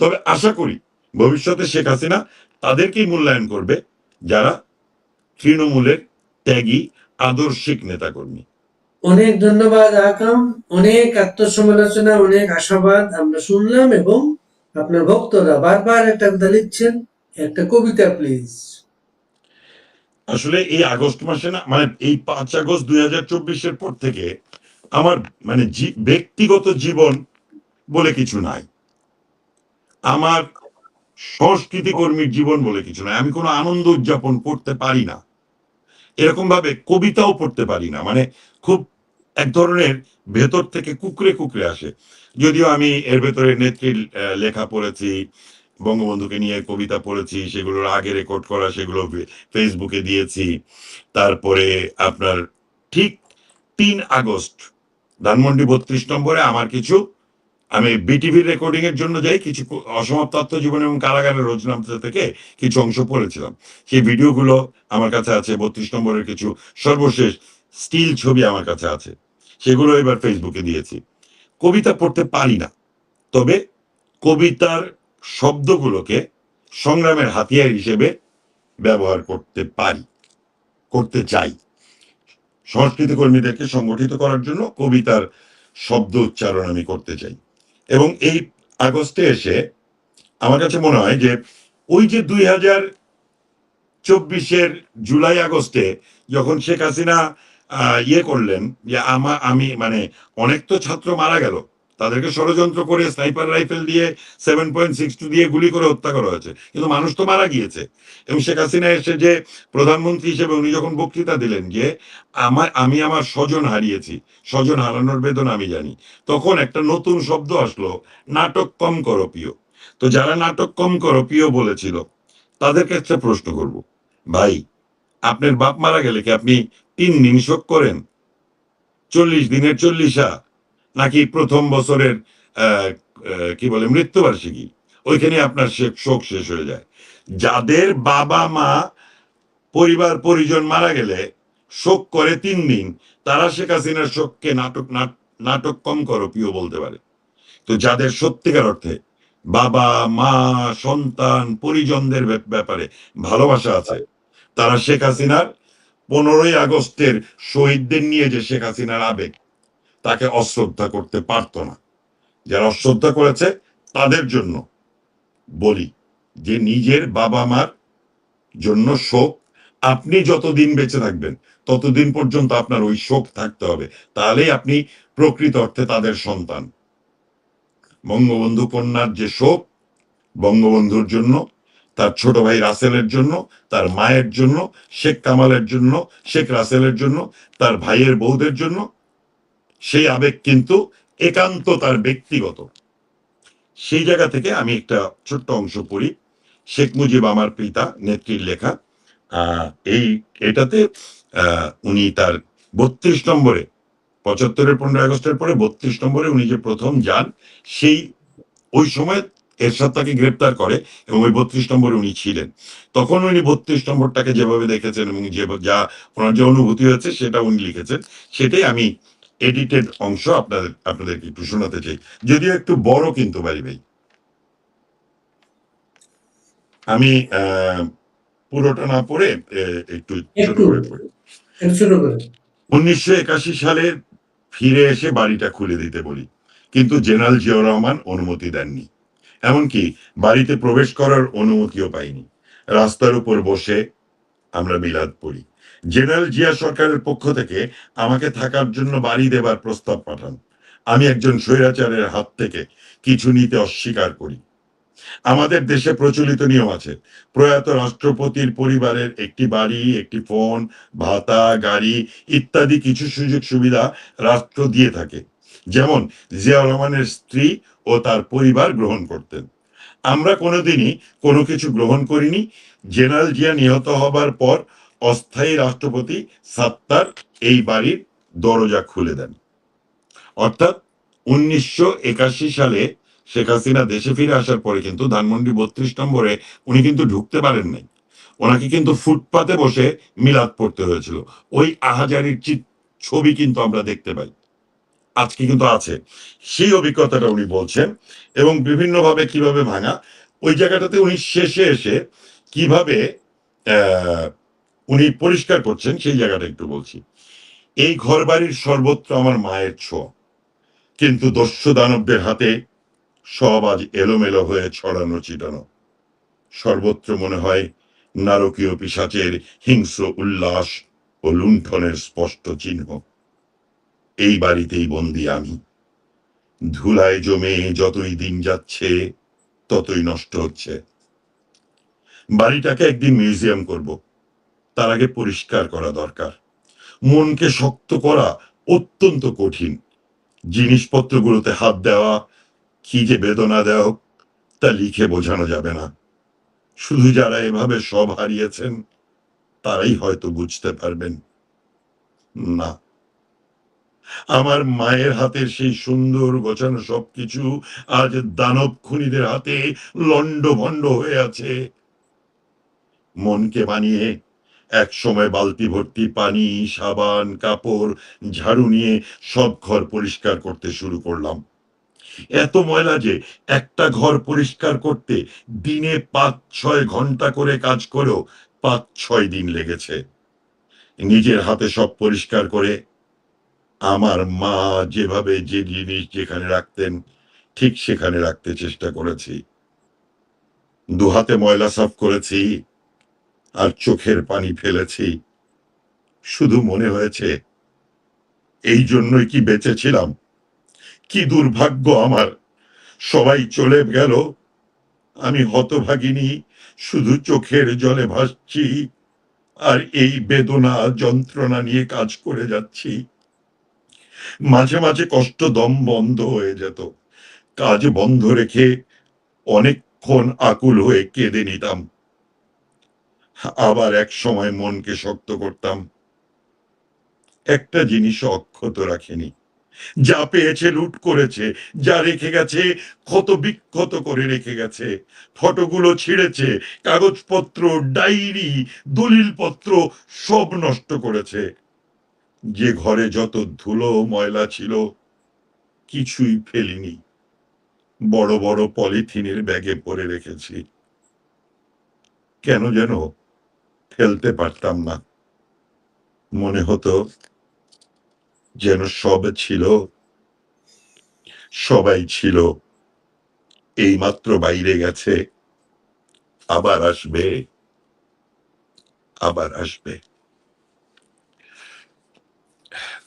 তবে আশা করি ভবিষ্যতে শেখ হাসিনা তাদেরকেই মূল্যায়ন করবে যারা তৃণমূলের ত্যাগী আদর্শিক নেতাকর্মী। অনেক ধন্যবাদ আকাম। অনেক আত্মসমালোচনা অনেক আশাবাদ আমরা শুনলাম এবং আপনার ভক্তরা বারবার একটা কথা লিখছেন একটা কবিতা প্লিজ আসলে এই আগস্ট মাসে না মানে এই পাঁচ আগস্ট দুই হাজার চব্বিশের পর থেকে আমার মানে ব্যক্তিগত জীবন বলে কিছু নাই। আমার সংস্কৃতি কর্মীর জীবন বলে কিছু নাই। আমি কোনো আনন্দ উদযাপন করতে পারি না। এরকম ভাবে কবিতাও পড়তে পারি না। মানে খুব এক ধরনের ভেতর থেকে কুকরে কুকরে আসে। যদিও আমি এর ভেতরে নেত্রীর লেখা পড়েছি, বঙ্গবন্ধুকে নিয়ে কবিতা পড়েছি, সেগুলোর আগে রেকর্ড করা, সেগুলো ফেসবুকে দিয়েছি। তারপরে আপনার ঠিক তিন আগস্ট, ধানমন্ডি বত্রিশ নম্বরে আমার কিছু আমি বিটিভির রেকর্ডিং এর জন্য যাই, কিছু অসমাপ্ত আত্মজীবন এবং কারাগারের রোজনামচা থেকে কিছু অংশ পড়েছিলাম। সেই ভিডিওগুলো আমার কাছে আছে, বত্রিশ নম্বরের কিছু সর্বশেষ স্টিল ছবি আমার কাছে আছে। সেগুলো এবার ফেসবুকে দিয়েছি। কবিতা পড়তে পারি না, তবে কবিতার শব্দগুলোকে সংগ্রামের হাতিয়ার হিসেবে ব্যবহার করতে পারি, করতে চাই। সংস্কৃতি কর্মীদেরকে সংগঠিত করার জন্য কবিতার শব্দ উচ্চারণ আমি করতে চাই। এবং এই আগস্টে এসে আমার কাছে মনে হয় যে ওই যে দুই হাজার চব্বিশের জুলাই আগস্টে যখন শেখ হাসিনা ইয়ে করলেন যে আমা, আমি মানে অনেক তো ছাত্র মারা গেল। তাদেরকে ষড়যন্ত্র করে স্নাইপার রাইফেল দিয়ে সেভেন পয়েন্ট সিক্স টু দিয়ে গুলি করে হত্যা করা হয়েছে। কিন্তু মানুষ তো মারা গিয়েছে। এবং শেখ হাসিনা এসে যে প্রধানমন্ত্রী হিসেবে উনি যখন বক্তৃতা দিলেন যে, আমার, আমি আমার স্বজন হারিয়েছি, স্বজন হারানোর বেদনা আমি জানি। তখন একটা নতুন শব্দ আসলো, নাটক কম করো প্রিয়। তো যারা নাটক কম করো প্রিয় বলেছিল, তাদের একটা প্রশ্ন করব, ভাই, আপনার বাপ মারা গেলে কি আপনি তিন দিন শোক করেন? চল্লিশ দিনের চল্লিশা নাকি প্রথম বছরের কি বলে, মৃত্যুবার্ষিকী? ওইখানে আপনার শোক শেষ হয়ে যায়। যাদের বাবা মা, পরিবার, পরিজন মারা গেলে শোক করে তিন দিন, তারা শেখ হাসিনার শোককে নাটক নাটক কম করো, প্রিয় বলতে পারে। তো যাদের সত্যিকার অর্থে বাবা, মা, সন্তান, পরিজনদের ব্যাপারে ভালোবাসা আছে, তারা শেখ হাসিনার পনেরোই আগস্টের শহীদদের নিয়ে যে শেখ হাসিনার আবেগ তাকে অশ্রদ্ধা করতে পারতো না। যারা অশ্রদ্ধা করেছে, তাদের জন্য বলি যে, নিজের বাবা মার জন্য শোক আপনি যতদিন বেঁচে থাকবেন, ততদিন পর্যন্ত আপনার ওই শোক থাকতে হবে। তাহলেই আপনি প্রকৃত অর্থে তাদের সন্তান। বঙ্গবন্ধু কন্যার যে শোক, বঙ্গবন্ধুর জন্য, তার ছোট ভাই রাসেলের জন্য, তার মায়ের জন্য, শেখ কামালের জন্য, শেখ রাসেলের জন্য, তার ভাইয়ের বউদের জন্য সেই আবেগ কিন্তু একান্ত তার ব্যক্তিগত। সেই জায়গা থেকে আমি একটা ছোট্ট অংশ পড়ি। শেখ মুজিব আমার পিতা, নেত্রীর লেখা। এই, এটাতে উনি তার বত্রিশ নম্বরে পঁচাত্তরের পনেরো আগস্টের পরে বত্রিশ নম্বরে উনি যে প্রথম যান, সেই, ওই সময় এরশাদ তাকে গ্রেপ্তার করে এবং ওই বত্রিশ নম্বরে উনি ছিলেন। তখন উনি বত্রিশ নম্বরটাকে যেভাবে দেখেছেন এবং যে, যা ওনার যে অনুভূতি হয়েছে সেটা উনি লিখেছেন। সেটাই আমি এডিটেড অংশ আপনাদের আপনাদেরকে একটু শোনাতে চাই। যদিও একটু বড় কিন্তু বাড়ি ভাই। আমি আহ, পুরোটা না পড়ে একটু ছোট করে পড়ি। উনিশশো একাশি সালে ফিরে এসে বাড়িটা খুলে দিতে বলি। কিন্তু জেনারেল জিয়াউর রহমান অনুমতি দেননি। এমনকি বাড়িতে প্রবেশ করার অনুমতিও পাইনি। রাস্তার উপর বসে আমরা বিলাদ পড়ি। জেনারেল জিয়া সরকারের পক্ষ থেকে আমাকে থাকার জন্য বাড়ি দেবার প্রস্তাব পাঠান। আমি একজন স্বৈরাচারের হাত থেকে কিছু নিতে অস্বীকার করি। আমাদের দেশে প্রচলিত নিয়ম আছে, প্রয়াত রাষ্ট্রপতির পরিবারের একটি বাড়ি, একটি ফোন, ভাতা, গাড়ি ইত্যাদি কিছু সুযোগ সুবিধা রাষ্ট্র দিয়ে থাকে। যেমন জিয়া রহমানের স্ত্রী ও তার পরিবার গ্রহণ করতেন। আমরা কোনোদিনই কোনো কিছু গ্রহণ করিনি। জেনারেল জিয়া নিহত হবার পর অস্থায়ী রাষ্ট্রপতি সাত্তার এই বাড়ির দরজা খুলে দেন। অর্থাৎ উনিশশো একাশি সালে শেখ হাসিনা দেশে ফিরে আসার পরে কিন্তু ধানমন্ডি বত্রিশ নম্বরে উনি কিন্তু ঢুকতে পারেন নাই। ওনাকে কিন্তু ফুটপাতে বসে মিলাদ পড়তে হয়েছিল। ওই আহাজারির ছবি কিন্তু আমরা দেখতে পাই। আজকে কিন্তু আছে। সেই অভিজ্ঞতাটা উনি বলছেন এবং বিভিন্নভাবে কীভাবে ভাঙা। ওই জায়গাটাতে উনি শেষে এসে কীভাবে আহ, উনি পরিষ্কার করছেন, সেই জায়গাটা একটু বলছি। এই ঘর বাড়ির সর্বত্র আমার মায়ের ছোঁয়া। কিন্তু দস্যু দানবদের হাতে সব আজ এলোমেলো হয়ে ছড়ানো, ছিটানো। সর্বত্র মনে হয় নারকীয় পিসাচের হিংস্র উল্লাস ও লুণ্ঠনের স্পষ্ট চিহ্ন। এই বাড়িতেই বন্দি আমি। ধুলায় জমে যতই দিন যাচ্ছে, ততই নষ্ট হচ্ছে। বাড়িটাকে একদিন মিউজিয়াম করব। তার আগে পরিষ্কার করা দরকার। মনকে শক্ত করা অত্যন্ত কঠিন। জিনিসপত্রগুলোতে হাত দেওয়া, কি যে বেদনা দেও তা লিখে বোঝানো যাবে না। শুধু যারা এভাবে সব হারিয়েছেন, তারাই হয়তো বুঝতে পারবেন। না। আমার মায়ের হাতের সেই সুন্দর গোছানো সবকিছু আজ দানব খুনিদের হাতে লন্ড ভন্ড হয়ে আছে। মনকে বানিয়ে এক সময় বালতি ভর্তি পানি, সাবান, কাপড়, ঝাড়ু নিয়ে সব ঘর পরিষ্কার করতে শুরু করলাম। এত ময়লা যে একটা ঘর পরিষ্কার করতে দিনে পাঁচ, ছয় ঘণ্টা করে কাজ করেও পাঁচ, ছয় দিন লেগেছে। নিজের হাতে সব পরিষ্কার করে আমার মা যেভাবে যে জিনিস যেখানে রাখতেন, ঠিক সেখানে রাখতে চেষ্টা করেছি। দু হাতে ময়লা সাফ করেছি আর চোখের পানি ফেলেছি। শুধু মনে হয়েছে, এই জন্যই কি বেঁচেছিলাম? কি দুর্ভাগ্য আমার। সবাই চলে গেল। আমি হতভাগিনী, শুধু চোখের জলে ভাসছি। আর এই বেদনা, যন্ত্রণা নিয়ে কাজ করে যাচ্ছি। মাঝে মাঝে কষ্ট দম বন্ধ হয়ে যেত। কাজ বন্ধ রেখে অনেকক্ষণ আকুল হয়ে কেঁদে নিতাম। আবার এক সময় মনকে শক্ত করতাম। একটা জিনিস অক্ষত রাখেনি। যা পেয়েছে লুট করেছে, যা রেখে গেছে ক্ষত বিক্ষত করে রেখে গেছে। ফটোগুলো ছিঁড়েছে, কাগজপত্র, ডায়েরি, দলিলপত্র সব নষ্ট করেছে। যে ঘরে যত ধুলো ময়লা ছিল, কিছুই ফেলিনি। বড় বড় পলিথিনের ব্যাগে পরে রেখেছি। কেন যেন ফেলতে পারতাম না। মনে হতো যেন সব ছিল, সবাই ছিল এই মাত্র বাইরে গেছে, আবার আসবে আবার আসবে।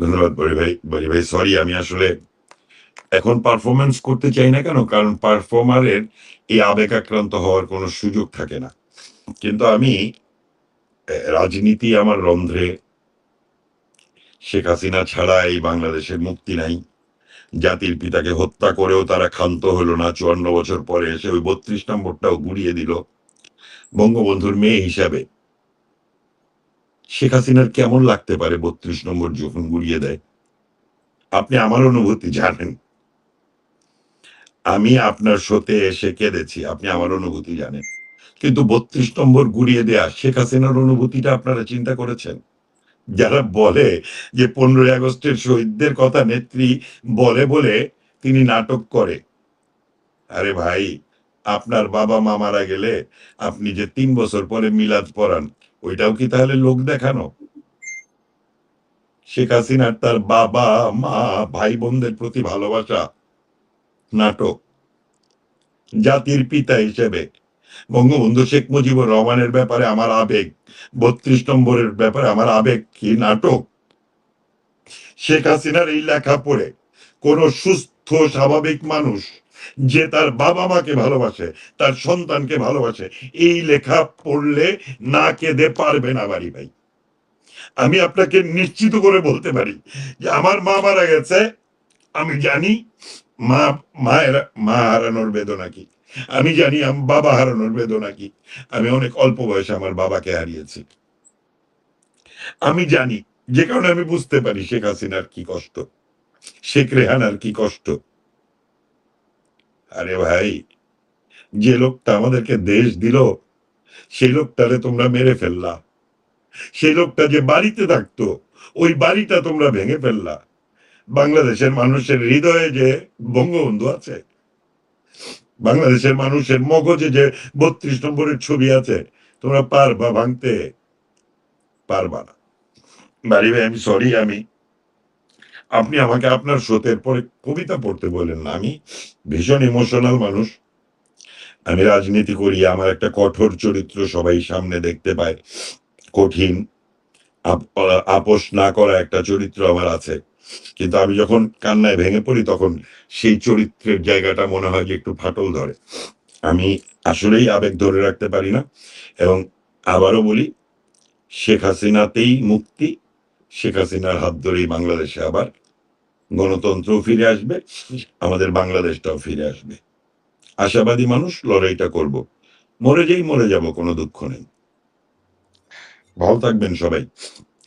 ধন্যবাদ বড়ি ভাই বড়ি ভাই সরি আমি আসলে এখন পারফরমেন্স করতে চাই না কেন? কারণ পারফর্মারের এই আবেগ আক্রান্ত হওয়ার কোনো সুযোগ থাকে না। কিন্তু আমি রাজনীতি আমার রন্ধ্রে। শেখ হাসিনা ছাড়া এই বাংলাদেশের মুক্তি নাই। জাতির পিতাকে হত্যা করেও তারা ক্ষান্ত হলো না, চুয়ান্ন বছর পরে এসে ওই বত্রিশ নম্বরটাও গুড়িয়ে দিল। বঙ্গবন্ধুর মেয়ে হিসাবে শেখ হাসিনার কেমন লাগতে পারে বত্রিশ নম্বর যখন গুড়িয়ে দেয়? আপনি আমার অনুভূতি জানেন। আমি আপনার শোতে এসে কেঁদেছি, আপনি আমার অনুভূতি জানেন। কিন্তু বত্রিশ নম্বর গুড়িয়ে দেয়া শেখ হাসিনার অনুভূতিটা আপনারা চিন্তা করেছেন? যারা বলে যে পনেরোই আগস্টের শহীদদের কথা নেত্রী বলে বলে তিনি নাটক করে। আরে ভাই, আপনার বাবা মা মারা গেলে আপনি যে তিন বছর পরে মিলাদ পড়ান, ওইটাও কি তাহলে লোক দেখানো? শেখ হাসিনার তার বাবা, মা, ভাই বোনদের প্রতি ভালোবাসা নাটক, জাতির পিতা হিসেবে। বঙ্গবন্ধু শেখ মুজিবুর রহমানের ব্যাপারে আমার আবেগ, বত্রিশ নম্বরের ব্যাপারে আমার আবেগ কি নাটক? শেখ হাসিনার এই লেখা পড়ে, কোন সুস্থ, স্বাভাবিক মানুষ যে তার বাবা মাকে ভালোবাসে, তার সন্তানকে ভালোবাসে, এই লেখা পড়লে না কেঁদে পারবে না বাড়ি ভাই। আমি আপনাকে নিশ্চিত করে বলতে পারি যে আমার মা মারা গেছে, আমি জানি মা, মায়ের, মা হারানোর বেদনা কি। আমি জানি আমি বাবা হারানোর বেদনা কি। আমি অনেক অল্প বয়সে আমার বাবাকে হারিয়েছি। আমি জানি, যে কারণে আমি বুঝতে পারি শেখ হাসিনার কি কষ্ট, শেখ রেহানার কি কষ্ট। আরে ভাই, যে লোকটা আমাদেরকে দেশ দিল, সেই লোকটারে তোমরা মেরে ফেললা। সেই লোকটা যে বাড়িতে থাকতো, ওই বাড়িটা তোমরা ভেঙে ফেললা। বাংলাদেশের মানুষের হৃদয়ে যে বঙ্গবন্ধু আছে বাংলাদেশের মানুষের মগজে যে বত্রিশ নম্বরের ছবি আছে, তোমরা পারবা ভাঙতে? পারবা না। বাড়ি ভাই, আমি সরি আমি, আপনি আমাকে আপনার স্রোতের পরে কবিতা পড়তে বলেন না। আমি ভীষণ ইমোশনাল মানুষ। আমি রাজনীতি করি, আমার একটা কঠোর চরিত্র সবাই সামনে দেখতে পায়। কঠিন, আপ- আপোষ না করা একটা চরিত্র আমার আছে। কিন্তু আমি যখন কান্নায় ভেঙে পড়ি, তখন সেই চরিত্রের জায়গাটা মনে হয় যে একটু ফাটল ধরে। আমি আসলেই আবেগ ধরে রাখতে পারি না এবং আবারও বলি, শেখ হাসিনাতেই মুক্তি, শেখ হাসিনার হাত ধরেই বাংলাদেশে আবার গণতন্ত্রও ফিরে আসবে, আমাদের বাংলাদেশটাও ফিরে আসবে। আশাবাদী মানুষ, লড়াইটা করব। মরে যেই মরে যাব, কোনো দুঃখ নেই। ভালো থাকবেন সবাই।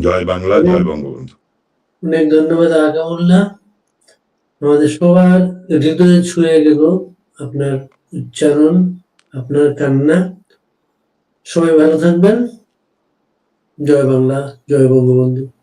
জয় বাংলা, জয় বঙ্গবন্ধু। অনেক ধন্যবাদ, আগামুল্লাহ। আমাদের সবার হৃদয়ে ছুঁয়ে গেল আপনার উচ্চারণ, আপনার কান্না। সবাই ভালো থাকবেন। জয় বাংলা, জয় বঙ্গবন্ধু।